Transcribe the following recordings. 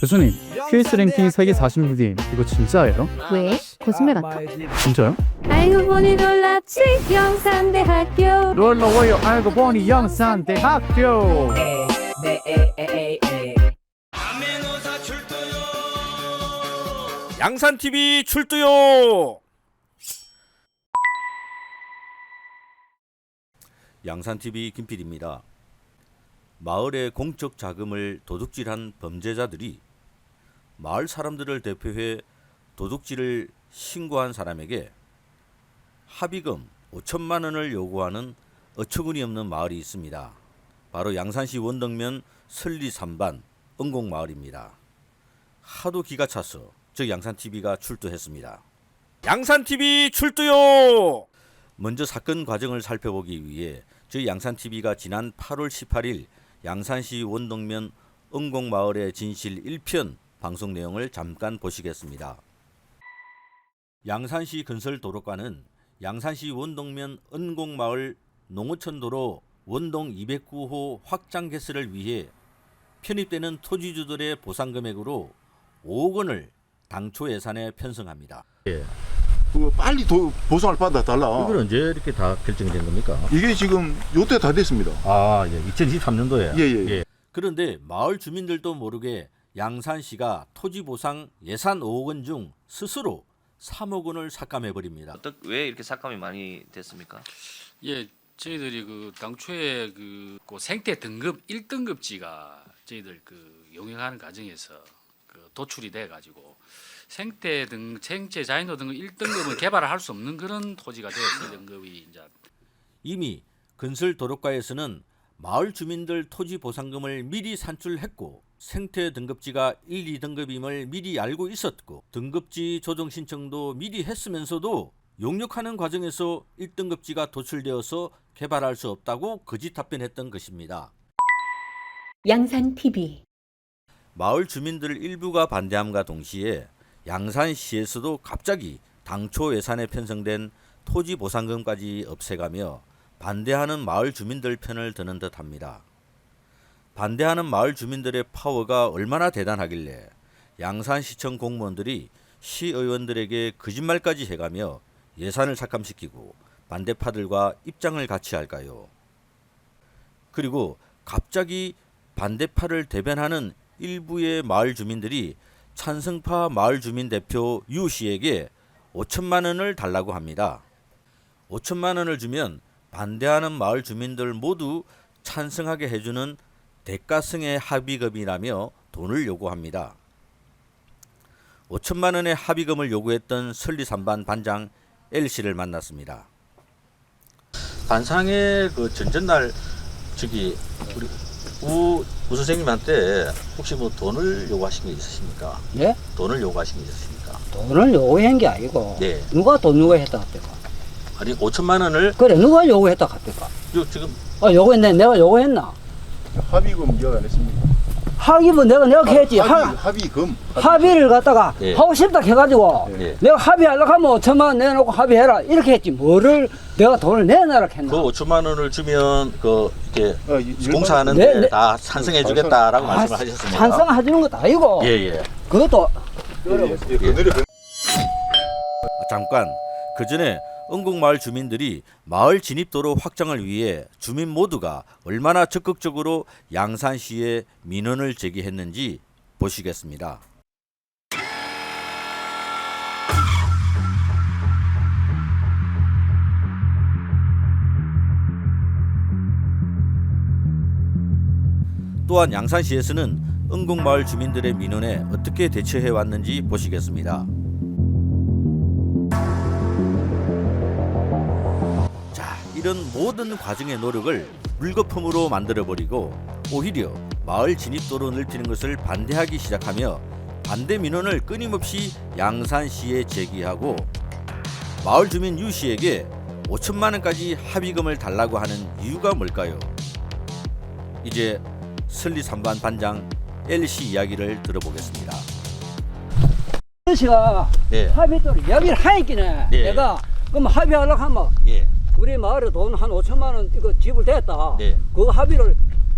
교수님, QS 랭킹 세계 46위 이거 진짜예요? 왜? 거짓말 같아. 진짜요? 알고 보니 놀랍지 영산대학교 놀러와요 알고 보니 영산대학교 양산 TV 출두요. 양산 TV 김필입니다. 마을의 공적 자금을 도둑질한 범죄자들이 마을 사람들을 대표해 도둑질을 신고한 사람에게 합의금 5천만 원을 요구하는 어처구니 없는 마을이 있습니다. 바로 양산시 원덕면 설리 3반 은곡 마을입니다. 하도 기가 차서 저 양산 TV가 출두했습니다. 양산 TV 출두요. 먼저 사건 과정을 살펴보기 위해 저희 양산 TV가 지난 8월 18일 양산시 원동면 은곡 마을의 진실 1편 방송 내용을 잠깐 보시겠습니다. 양산시 건설 도로과는 양산시 원동면 은곡 마을 농어촌 도로 원동 209호 확장 개설을 위해 편입되는 토지주들의 보상 금액으로 5억 원을 당초 예산에 편성합니다. 그거 빨리 도, 보상을 받아 달라. 이걸 언제 이렇게 다 결정이 된 겁니까? 이게 지금 요때 다 됐습니다. 아, 예. 2023년도에. 예, 예, 예. 그런데 마을 주민들도 모르게 양산시가 토지 보상 예산 5억 원 중 스스로 3억 원을 삭감해 버립니다. 어떻 왜 이렇게 삭감이 많이 됐습니까? 예, 저희들이 그 당초에 그, 그 생태 등급 1등급지가 저희들 그 용역하는 과정에서 그 도출이 돼 가지고 생태 등 생체 자연도 등급 1등급은 개발을 할 수 없는 그런 토지가 되었어요. 등급이 이제 이미 건설 도로과에서는 마을 주민들 토지 보상금을 미리 산출했고 생태 등급지가 1, 2등급임을 미리 알고 있었고 등급지 조정 신청도 미리 했으면서도 용역하는 과정에서 1등급지가 도출되어서 개발할 수 없다고 거짓 답변했던 것입니다. 양산 TV 마을 주민들 일부가 반대함과 동시에 양산시에서도 갑자기 당초 예산에 편성된 토지 보상금까지 없애가며 반대하는 마을 주민들 편을 드는 듯합니다. 반대하는 마을 주민들의 파워가 얼마나 대단하길래 양산시청 공무원들이 시의원들에게 거짓말까지 해가며 예산을 삭감시키고 반대파들과 입장을 같이 할까요? 그리고 갑자기 반대파를 대변하는 일부의 마을 주민들이 찬성파 마을 주민 대표 유 씨에게 5천만 원을 달라고 합니다. 5천만 원을 주면 반대하는 마을 주민들 모두 찬성하게 해주는 대가성의 합의금이라며 돈을 요구합니다. 5천만 원의 합의금을 요구했던 설리 3반 반장 L 씨를 만났습니다. 반상의 그 전전날 저기 우리 우, 우 선생님한테 혹시 뭐 돈을 요구하신 게 있으십니까? 예? 돈을 요구하신 게 있으십니까? 돈을 요구한 게 아니고 네. 누가 돈 요구했다 합니까? 아니 5천만 원을 그래 누가 요구했다 합니까? 요- 지금 아 요구했네 내가 요구했나? 합의금 기억 안 했습니까? 합의는 내가 내가 했지 하, 합의, 합의금. 합의를 갖다가 예. 하고 싶다 해가지고 예. 내가 합의하려고 하면 5천만 원 내놓고 합의해라 이렇게 했지 뭐를 내가 돈을 내놔라 했나? 그 5천만 원을 주면 그 이렇게 어, 이- 일반- 공사하는데 네, 네. 다 찬성해 주겠다라고 아, 말씀을 하셨습니다. 찬성해주는 것도 아니고 예, 예. 그것도 예, 예, 예, 그 내려 잠깐 그 전에 은곡마을 주민들이 마을 진입도로 확장을 위해 주민 모두가 얼마나 적극적으로 양산시에 민원을 제기했는지 보시겠습니다. 또한 양산시에서는 은곡마을 주민들의 민원에 어떻게 대처해 왔는지 보시겠습니다. 이런 모든 과정의 노력을 물거품으로 만들어버리고 오히려 마을 진입도로 넓히는 것을 반대하기 시작하며 반대 민원을 끊임없이 양산시에 제기하고 마을 주민 유 씨에게 5천만 원까지 합의금을 달라고 하는 이유가 뭘까요? 이제 설리 3반 반장 L 씨 이야기를 들어보겠습니다. 씨가 네. 합의도 이야기를 하니까네 네. 내가 그럼 합의하려고 하면 예. 우리 마을에 돈 한 5천만 원 이거 지불됐다. 네. 그 합의를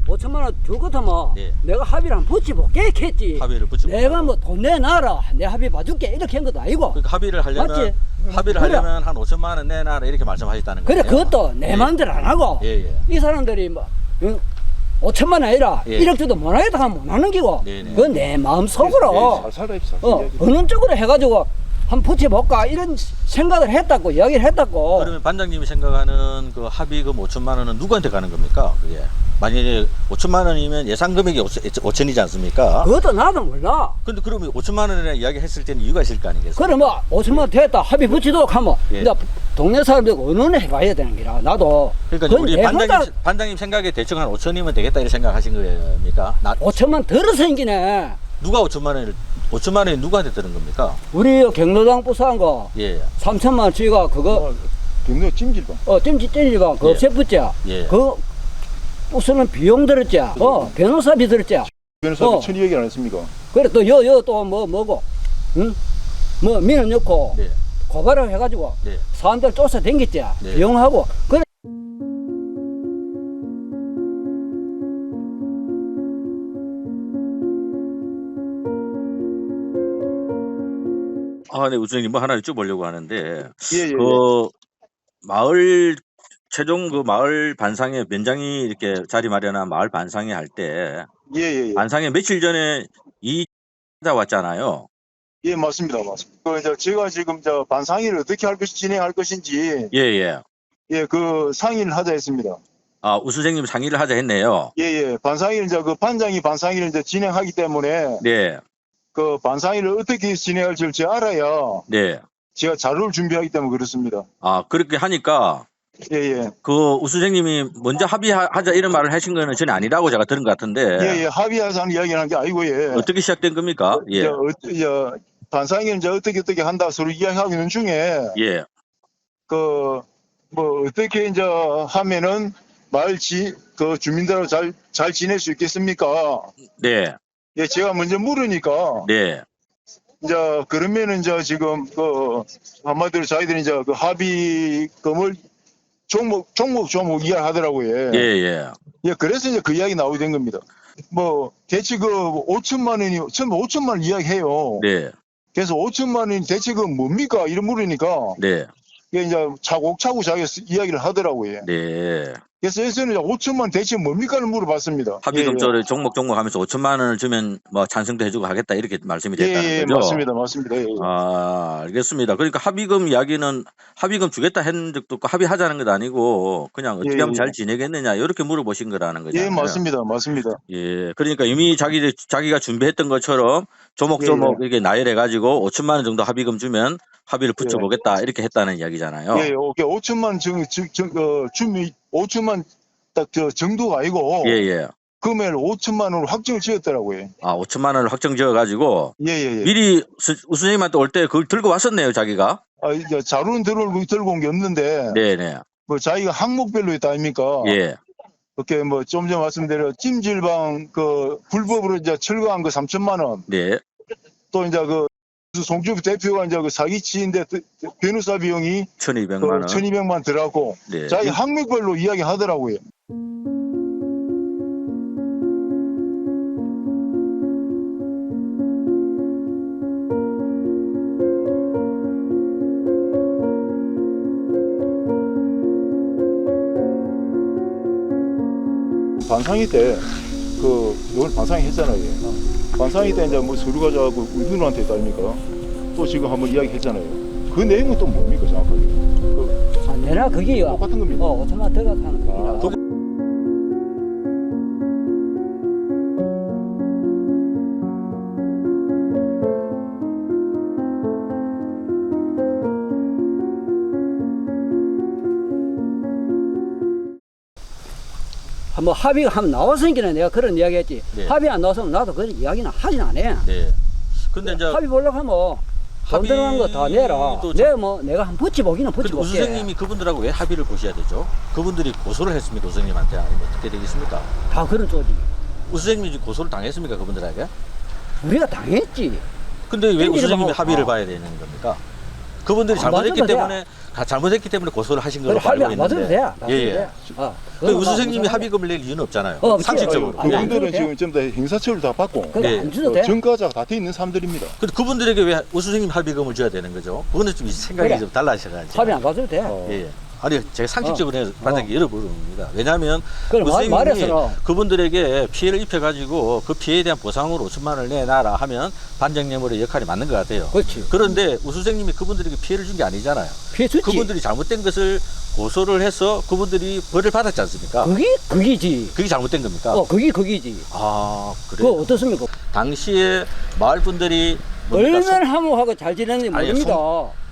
5천만 원 줄것 같으면 예. 내가 합의를 한번 붙여볼게 했지. 합의를 붙여. 내가 뭐 돈 내놔라 내 합의 봐줄게 이렇게 한 것도 아니고 그러니까 합의를 하려면 맞지? 합의를 그래. 하려면 한 5천만 원 내놔라 이렇게 말씀하셨다는 그래 거예요. 그것도 내 예. 마음대로 안 하고 예, 예. 이 사람들이 뭐 응? 5천만 원 아니라 예. 1억 주도 못 하겠다 하면 못 하는 기고 네 네. 그건 내 마음 속으로 잘 살아 입사. 어, 어느 쪽으로 해가지고 한번 붙여볼까 이런 생각을 했다고 이야기를 했다고 그러면 반장님이 생각하는 그 합의금 5천만 원은 누구한테 가는 겁니까? 그게 만약에 5천만 원이면 예상 금액이 5천이지 않습니까? 그것도 나도 몰라 근데 그러면 5천만 원이나 이야기했을 때는 이유가 있을 거 아니겠습니까? 그래 뭐 5천만 원 됐다 합의 붙이도록 하면 예. 이제 동네 사람들 의논을 해봐야 되는 기라 나도 그러니까 그건 우리 내 반장님 혼자- 반장님 생각에 대충 한 5천이면 되겠다 이렇게 생각하신 겁니까? 나 5천만 들어 생기네 누가 5천만 원을 5천만 원이 누구한테 드는 겁니까? 우리 경로당 부산 거 예. 3천만 원 쥐가 그거 경로 찜질방. 어 찜질 찜질방 그 예. 없애 붙자 예. 그 부수는 비용 들었자 어 변호사비 들었자 변호사님 어. 천이 얘기 안 했습니까? 그래 또 여 여 또 뭐 뭐고 응뭐 민원 넣고 네. 고발을 해가지고 네. 사람들 쫓아 댕겼자 네. 비용하고 그래 아, 네, 우선님 뭐 하나 여쭤보려고 하는데 예, 예. 그 마을 최종 그 마을 반상회 면장이 이렇게 자리 마련한 마을 반상회 할 때 예, 예, 예. 반상회 며칠 전에 이 왔잖아요. 예, 맞습니다. 맞습니다. 그 이제 제가 지금 저 반상의를 어떻게 할 것이 진행할 것인지 예, 예. 예, 그 상의를 하자 했습니다. 아, 우 선생님 상의를 하자 했네요. 예, 예. 반상의를 이제 그 반장이 반상의를 이제 진행하기 때문에 네. 그 반상의를 어떻게 진행할지 알아야 네. 제가 자료를 준비하기 때문에 그렇습니다. 아, 그렇게 하니까 예, 예. 그 우수생님이 먼저 합의하자 이런 말을 하신 거는 전혀 아니라고 제가 들은 것 같은데 예, 예. 합의하자는 이야기를 한게 아니고 예. 어떻게 시작된 겁니까? 예, 이제 어, 이제 반상의는 이제 어떻게 어떻게 한다 서로 이야기하고 있는 중에 예, 그 뭐 어떻게 이제 하면은 마을 지 그 주민들하고 잘 잘 지낼 수 있겠습니까? 네, 예, 제가 먼저 물으니까 네, 이제 그러면은 이제 지금 그 한마디로 저희들이 이제 그 합의금을 종목 종목 종목 이야기하더라고요. 예, 예, 예, 그래서 이제 그 이야기 나오게 된 겁니다. 뭐 대체 그 5천만 원이 처음 5천만 원 이야기해요. 네, 그래서 5천만 원이 대체 그 뭡니까? 이런 물으니까 네, 이게 이제 차곡차곡 자기가 쓰- 이야기를 하더라고요. 네. 그래서 저는 5천만 대체 뭡니까를 물어봤습니다. 합의금 예, 조를 종목 종목 하면서 5천만 원을 주면 뭐 찬성도 해주고 하겠다 이렇게 말씀이 예, 됐다는 예, 예, 거죠. 맞습니다, 맞습니다. 예, 예. 아, 알겠습니다. 그러니까 합의금 이야기는 합의금 주겠다 했는 적도 없고 합의하자는 것도 아니고 그냥 어떻게 예, 하면 예. 잘 지내겠느냐 이렇게 물어보신 거라는 거죠. 예, 맞습니다, 맞습니다. 예, 그러니까 이미 자기 자기가 준비했던 것처럼 조목조목 예, 이렇게 나열해 가지고 5천만 원 정도 합의금 주면 합의를 붙여 보겠다 이렇게 했다는 이야기잖아요. 예, 오케이 5천만 정, 정, 정, 어, 주미 5천만 딱 저 정도가 아니고 예, 예. 금액을 5천만 원으로 확정을 지었더라고요. 아, 5천만 원을 확정 지어 가지고 예, 예, 예. 미리 수- 우수님한테 올 때 그걸 들고 왔었네요, 자기가. 아, 이제 자료는 들고 들고 온 게 없는데 네, 네. 뭐 자기가 항목별로 있다 아닙니까? 예. 그렇게 뭐 좀 전에 말씀드린 찜질방 그 불법으로 이제 철거한 거 3천만 원. 네. 또 이제 그 송주 대표가 이제 그 사기치인데 변호사 비용이 그 1,200만 원. 1,200만 들어갔고 네. 자기 항목별로 이야기 하더라고요. 반상회 때그 오늘 반상회 했잖아요. 반상회 때 이제 뭐 서류 가져가고 우리 누나한테 했다 아닙니까? 또 지금 한번 이야기 했잖아요. 그 내용은 또 뭡니까 정확하게? 그 아, 내나 그게 똑같은 겁니다. 어 5천만 들어가서 하는 거야 아, 뭐 합의가 한번 나왔으니까 내가 그런 이야기 했지 네. 합의 안 나왔으면 나도 그런 이야기는 하진 않아 네. 근데 이제 합의 보려고 하면 돈 들어간 거 다 내라 내가 뭐 내가 한 붙여보기는 근데 붙여볼게 우수생님이 그분들하고 왜 합의를 보셔야 되죠? 그분들이 고소를 했습니까, 우수생님한테 아니면 어떻게 되겠습니까? 다 그런 우수생님이 지금 고소를 당했습니까, 그분들에게? 우리가 당했지 근데 왜 찜질방하고- 우수생님이 합의를 어. 봐야 되는 겁니까? 그분들이 안 잘못했기. 때문에 가- 잘못했기 때문에 고소를 하신 걸로 합의 알고 안 맞아도 있는데. 돼. 맞아도 예, 예. 돼. 어, 그 그건 우수 선생님이 맞아도 돼. 합의금을 낼 이유는 없잖아요. 어, 상식적으로. 예. 아니, 그분들은 돼. 지금 전부 다 행사처를 다 받고 그래 예. 안 줘도 어, 돼. 전과자가 다 돼 있는 사람들입니다. 근데 그분들에게 왜 우수 선생님 합의금을 줘야 되는 거죠? 그거는 좀 생각이 그래. 좀 달라져가지고. 합의 안 가져도 돼. 예. 예. 아니 제가 상식적으로 해서 만약에 여쭤보는 겁니다. 왜냐하면 선생님이 말해서라. 그분들에게 피해를 입혀가지고 그 피해에 대한 보상으로 5천만 원을 내놔라 하면 반장님으로의 역할이 맞는 것 같아요. 그렇지. 그런데 우수 선생님이 그분들에게 피해를 준 게 아니잖아요. 피해 줬지. 그분들이 잘못된 것을 고소를 해서 그분들이 벌을 받았지 않습니까? 그게 그기지. 그게 잘못된 겁니까? 어, 그게 그기지. 아 그래요. 어떻습니까? 당시에 마을 분들이 뭡니까? 얼마나 함호하고 잘 지냈는지 아니, 모릅니다.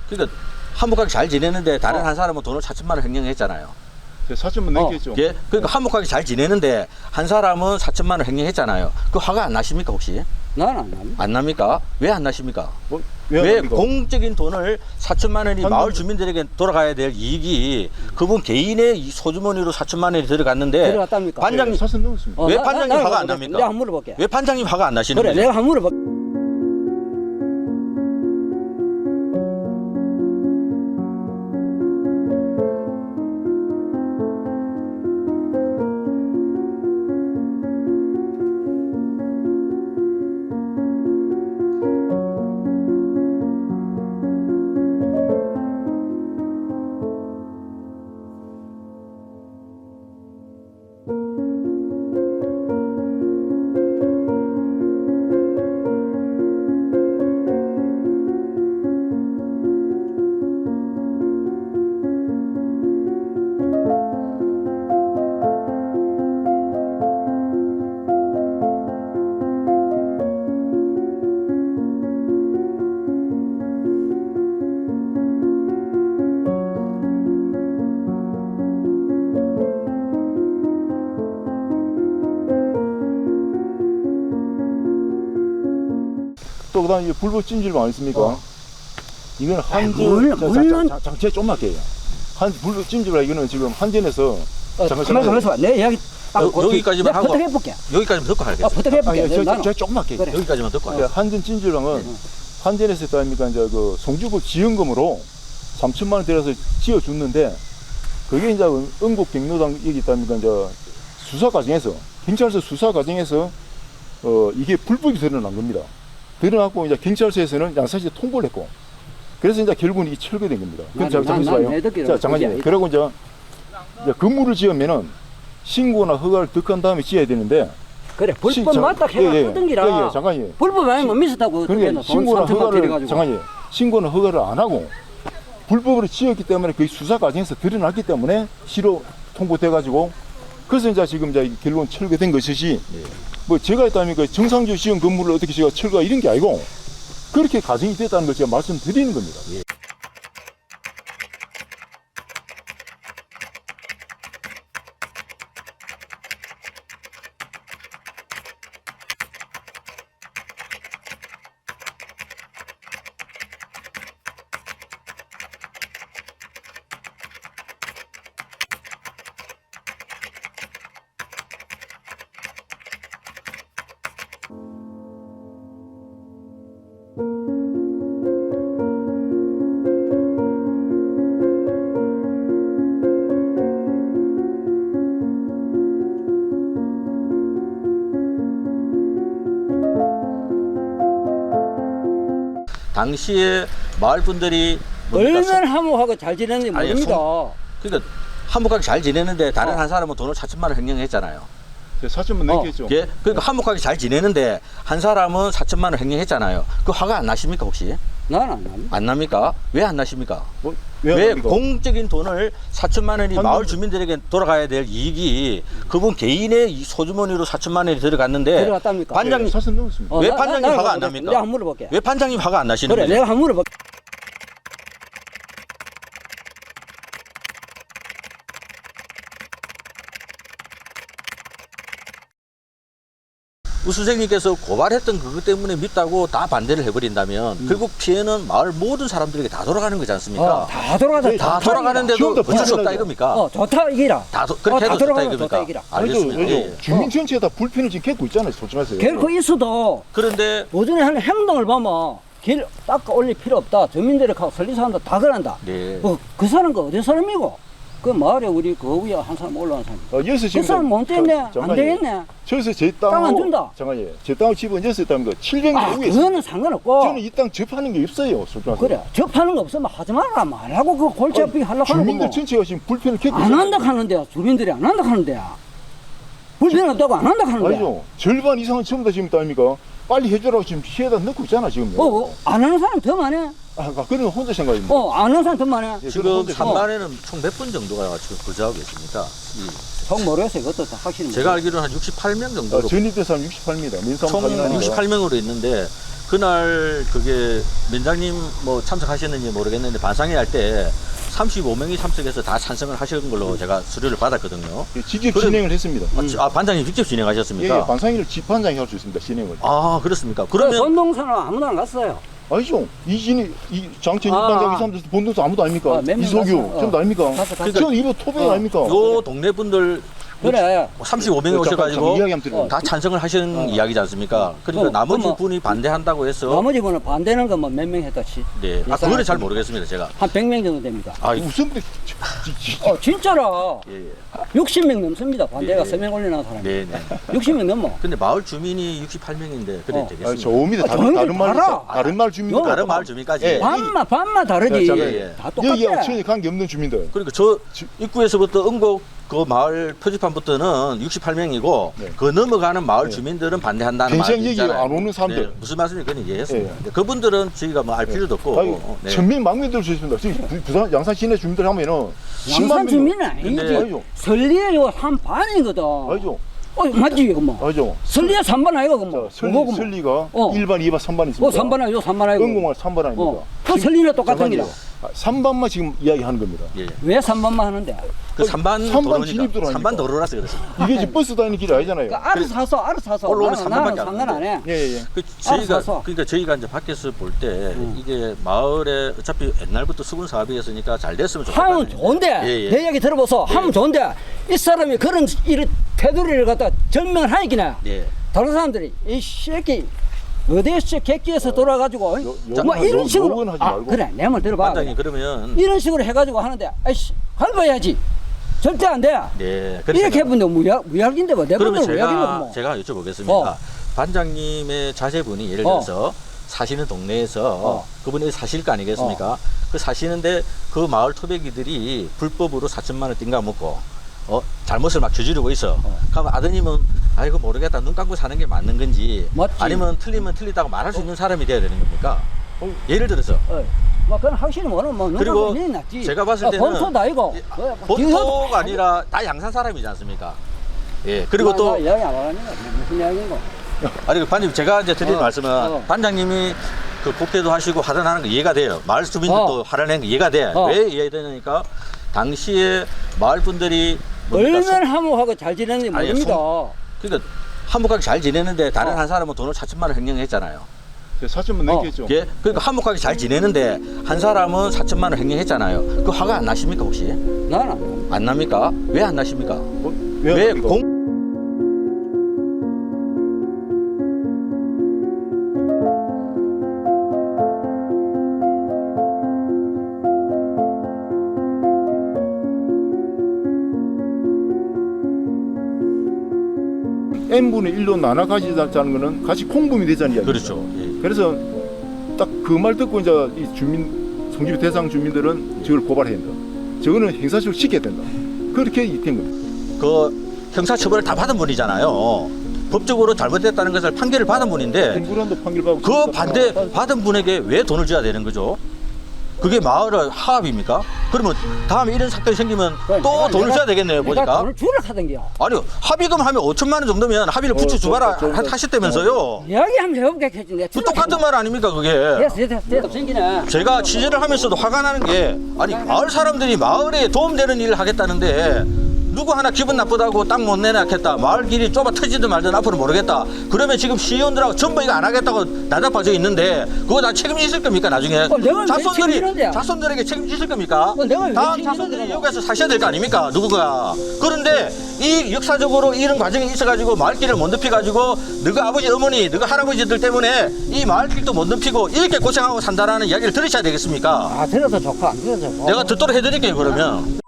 그러니까 한복하게 잘 지내는데 다른 어. 한 사람은 돈을 4천만 원 횡령했잖아요. 사천만 어. 넘겠죠. 예? 그러니까 한복하게 잘 지내는데 한 사람은 4천만 원 횡령했잖아요. 그 화가 안 나십니까 혹시? 난안 납니다. 안 납니까? 왜 안 나십니까? 뭐, 왜, 왜? 공적인 돈을 4천만 원이 한 마을 번- 주민들에게 돌아가야 될 이익이 그분 개인의 이 소주머니로 4천만 원이 들어갔는데 들어갔답니까? 반장님 사천 넘었습니다. 왜 나- 반장님 나- 나 화가 안. 납니까? 내가 한번 물어볼게. 왜 반장님 화가 안 나시는 그래, 거죠? 내가 한번 물어볼게. 또 그다음 에 불법 찜질방 아니습니까? 이건 한전 물- 자, 자, 물론- 자, 장치에 좀만 게요. 한 불법 찜질방 이거는 지금 한전에서 어, 잠깐, 가만 잠깐. 가만있어 봐. 내 이야기 딱 여- 고치- 여기까지만 내가 하고. 부탁해볼게. 여기까지만 듣고 아, 하겠습니다. 부탁해볼게. 아니, 저, 나는- 저, 저 조금만 게. 그래. 여기까지만 듣고 그 하겠습니다. 한전 찜질방은 한전에서 했다 아닙니까 이제 그 송주구 지원금으로 3천만 원 들여서 지어 줬는데 그게 이제 응곡 경로당 여기 있다 아닙니까 이제 수사 과정에서 경찰서 수사 과정에서 어 이게 불법이 드러난 겁니다. 드러났고 이제 경찰서에서는 양사실 통보를 했고 그래서 이제 결국은 이 철거된 겁니다. 그럼 자, 잠시만요. 자, 잠깐만요. 그리고 이제, 이제 건물을 지으면은 신고나 허가를 득한 다음에 지어야 되는데 그래, 시- 불법 자- 맞다 예, 예. 해가 끄던기라. 예, 예, 잠깐만요. 불법 아니면 미쳤다고 그러니까 돈 신고나 3천만 허가를. 잠깐만요. 신고는 허가를 안 하고 불법으로 지었기 때문에 그 수사 과정에서 드러났기 때문에 시로 통보돼 가지고 그래서 이제 지금 이제 결론 철거된 것이지 뭐 제가 했다면 그 정상적으로 지은 건물을 어떻게 제가 철거 이런 게 아니고 그렇게 가정이 됐다는 걸 제가 말씀드리는 겁니다. 당시에 마을 분들이 뭡니까? 얼마나 함호하고 잘 지냈는지 아니, 모릅니다. 그러니까 한복하게 잘 지내는데 다른 어. 한 사람은 돈을 4천만 원 횡령했잖아요. 사천만 어. 넘겠죠. 예? 그러니까 한복하게 잘 지내는데 한 사람은 4천만 원 횡령했잖아요. 그 화가 안 나십니까 혹시? 난 안 납니다. 안 납니까? 왜 안 나십니까? 뭐, 왜, 왜, 합니까? 공적인 돈을 4천만 원이 한 마을 번- 주민들에게 돌아가야 될 이익이 그분 개인의 이 소주머니로 4천만 원이 들어갔는데 들어갔답니까? 반장님 사천 넘었습니다. 어, 왜 나- 나- 반장님 화가 안. 납니까? 내가 한번 물어볼게. 왜 반장님 화가 안 나시는 그래, 거죠? 내가 한번 물어볼게. 우 선생님께서 고발했던 그것 때문에 밉다고 다 반대를 해버린다면 결국 피해는 마을 모든 사람들에게 다 돌아가는 거지 않습니까? 어, 다 돌아가자. 네, 다 좋다, 돌아가는데도 지금도 어쩔 수 없다 불편하죠. 이겁니까? 어, 좋다 이기라. 다 도, 그렇게 어, 다 해도 좋다 이겁니까? 좋다 이기라. 아니죠, 알겠습니다. 예, 예. 주민 전체가 다 불편을 지금 겪고 있잖아요. 솔직하세요. 결코 있어도 그런데 보존에 하는 행동을 보면 길 닦아 올릴 필요 없다. 주민들이 가고 설리 사람도 다 그런다. 네. 어, 그 사람은 어디 사람이고? 그 마을에 우리 그 위에 한 사람 올라온 사람. 어, 여기서 그 지금 사람 못 됐네. 안. 되겠네. 저기서 제 땅 안 땅하고 준다. 잠깐만요. 제 땅을 있다는 거 700m 아, 위에 있어요. 그거는 상관없고. 저는 이 땅 접하는 게 없어요. 솔직히. 그래. 접하는 거 없으면 하지 말라 말하고 그 골치 아프게 하려고 하는 주민들 거고. 전체가 지금 불편을 겪고 안 있어요. 한다 하는데야. 주민들이 안 한다 하는데야. 불편 없다고 안 한다 하는데. 아니죠. 절반 이상은 전부 다 지금 아닙니까? 빨리 해주라고 지금 피해다 넣고 있잖아 지금. 어, 어, 안 하는 사람 더 많아. 아, 그건 혼자 생각입니다. 어, 안 하는 사람 더 많아. 예, 지금 혼자 생각- 산만에는 총 몇 분 정도가 지금 거주하고 계십니까? 이정 모르겠어요. 그것도 다 확실히. 제가 알기로는 한 68명 아, 정도로 전입된 사람 68입니다. 민상 총 확인하니까. 68명으로 있는데 그날 그게 민장님 뭐 참석하셨는지 모르겠는데 반상회 할 때 35명이 참석해서 다 찬성을 하신 걸로 제가 수료를 받았거든요. 예, 직접 그래- 진행을 했습니다. 아, 지- 아, 반장님 직접 예, 예, 진행하셨습니까? 반상회를 집반장이 할 수 있습니다. 진행을. 아 그렇습니까? 그러면 그러면 본동산은 아무도 안 갔어요. 아니죠. 이진이, 이 장첸 아, 아. 이 사람들 본동산 아무도 아닙니까? 아, 몇명 이소규, 갔어. 전부 다 아닙니까? 갔어, 갔어. 저는 이거 토백 어. 아닙니까? 요 동네 분들 그래. 35명이 어, 잠깐, 오셔가지고 들어요. 다 찬성을 하신 어. 이야기지 않습니까? 그러니까 어, 나머지 뭐- 분이 반대한다고 해서 나머지 분은 반대는 거뭐 몇 명 했다 치. 네. 아 그거는 잘 모르겠습니다 제가. 한 100명 정도 됩니다. 아 무슨 데 어, 진짜라. 예, 예. 60명 넘습니다. 반대가 예. 서명 올리는 사람이. 네, 네. 60명 넘어. 근데 마을 주민이 68명인데 그래 어. 되겠습니까? 오미대 아, 다른, 저놈들 다른 말, 봐라. 다른 말 주민들. 요- 다른 마을 주민까지. 예. 반만, 반만 다르지. 네. 예, 예. 다 똑같아. 여기하고 전혀 관계 없는 주민들. 그러니까 저 지- 입구에서부터 응곡 그 마을 표지판부터는 68명이고 네. 그 넘어가는 마을 네. 주민들은 반대한다는 말이 여기 있잖아요. 안 오는 사람들. 네, 무슨 말씀인지 그건 이해했습니다. 예. 근데 그분들은 저희가 뭐 알 필요도 없고. 아니, 네. 천민 망민들 수 있습니다. 지금 부- 부산 양산 시내 주민들 하면은 10만 양산 명. 주민은 아니지. 근데- 아니죠. 설리에 요한 반이거든. 아니죠. 어, 맞지, 이거 뭐. 아니죠. 설리에 3반 아이가, 그 자, 뭐. 설리, 그거고 뭐. 설리가 어. 1반, 2반, 3반 있습니다. 어, 3반 아이고, 3반 아이고. 응공할 3반 아닙니까? 어. 그 설리는 똑같은 기라. 3반만 지금 이야기하는 겁니다. 예. 왜 3반만 하는데? 그 3반 삼반 도로니까. 진입 도로 아닙니까? 3반 도로라서 그렇습니다. 이게 지금 버스 다니는 길이 아니잖아요. 그 알아서 사서, 알아서 사서. 3반 나는 밖에 안 상관 안 해. 예, 예, 예. 그 저희가. 그러니까 저희가 이제 밖에서 볼 때 이게 마을에 어차피 옛날부터 수군 사업이었으니까 잘 됐으면 하면 좋겠다. 좋은데 예, 예. 내 이야기 들어보소 하면 좋은데 이 사람이 그런 이 런 태도를 갖다 전명을 하니까 예. 다른 사람들이 이 새끼 어디에서 객기에서 돌아가지고 요- 뭐 욕은 이런 하지- 식으로 욕은 하지 아 말고. 그래 내 말 들어봐 반장님 그러면 이런 식으로 해가지고 하는데 아이씨 밟아야지 절대 안 돼 네. 이렇게 해보면 무약 무약인데 뭐내 그러면 분들 무약인데 제가 뭐 제가 여쭤보겠습니다. 어. 반장님의 자제분이 예를 어. 들어서 사시는 동네에서 어. 그분이 사실 거 아니겠습니까? 그 사시는데 그 마을 토백이들이 불법으로 4천만 원 띵가 먹고 어 잘못을 막 저지르고 있어. 그러면 아드님은 아이고 모르겠다 눈 감고 사는 게 맞는 건지 맞지. 아니면 틀리면 틀리다고 말할 수 있는 사람이 돼야 되는 겁니까? 어. 예를 들어서 어. 뭐 그건 확실히 모르면 뭐 그리고 눈이 낫지 제가 봤을 어, 때는 본토다 이거 어, 본토가 아니라 다 양산 사람이지 않습니까? 예 그리고 또 이야기 안 하는 거 무슨 이야기인고 아니 그 반장님 제가 이제 드리는 어, 말씀은 어. 반장님이 그 국회도 하시고 화단하는 거 이해가 돼요. 마을 주민들도 어. 화단하는 거 이해가 돼. 어. 왜 이해되냐니까 당시에 마을 분들이? 얼마나 함호하고 잘 지내는지 아니, 모릅니다. 그러니까 한복하게 잘 지내는데 다른 어. 한 사람은 돈을 4천만 원 횡령했잖아요. 4천만 어. 넘겠죠. 예? 그러니까 한복하게 잘 지내는데 한 사람은 4천만 원 횡령했잖아요. 그 화가 안 나십니까 혹시? 나는 안 그래. 안 납니까? 왜 안 나십니까? 어, 왜 왜, 공... 공? N분의 1로 나눠 가지자는 거는 같이 되자는 이야기입니다. 그렇죠. 예. 그래서 딱 그 말 듣고 이제 이 주민 성집 대상 주민들은 저걸 고발해야 된다. 저거는 행사식으로 시켜야 된다. 그렇게 이된 겁니다. 그 형사처벌을 다 받은 분이잖아요. 법적으로 잘못됐다는 것을 판결을 받은 분인데 공부란도 판결 받고 그 반대 받은 분에게 왜 돈을 줘야 되는 거죠? 그게 마을의 하합입니까? 그러면 다음에 이런 사건이 생기면 그래, 또 내가- 돈을 내가- 줘야 되겠네요, 내가 보니까. 돈을 주라 하던겨. 아니요, 합의금 하면 5천만 원 정도면 합의를 어, 붙여주봐라 하셨다면서요. 이야기 한번 해볼게 했지. 내가 그 똑같은 말 아닙니까, 그게? 됐어, 됐어, 됐어. 생기네. 제가 취재를 하면서도 화가 나는 게 아니 마을 사람들이 마을에 도움되는 일을 하겠다는데 누구 하나 기분 나쁘다고 땅 못 내놨겠다. 마을 길이 좁아 터지든 말든 앞으로 모르겠다. 그러면 지금 시의원들하고 전부 이거 안 하겠다고 나답해져 있는데 그거 다 책임지실 겁니까 나중에? 어, 내가 왜 자손들이 책임지는데요? 자손들에게 책임지실 겁니까? 어, 내가 왜 다음 책임지는데요? 자손들이 여기서 사셔야 될 거 아닙니까? 누구가? 그런데 이 역사적으로 이런 과정이 있어가지고 마을길을 못 넓혀가지고 너가 아버지 어머니 너가 할아버지들 때문에 이 마을길도 못 넓히고 이렇게 고생하고 산다라는 이야기를 들으셔야 되겠습니까? 아 들어도 좋고 안 들어도 좋고 내가 듣도록 해드릴게요 그러면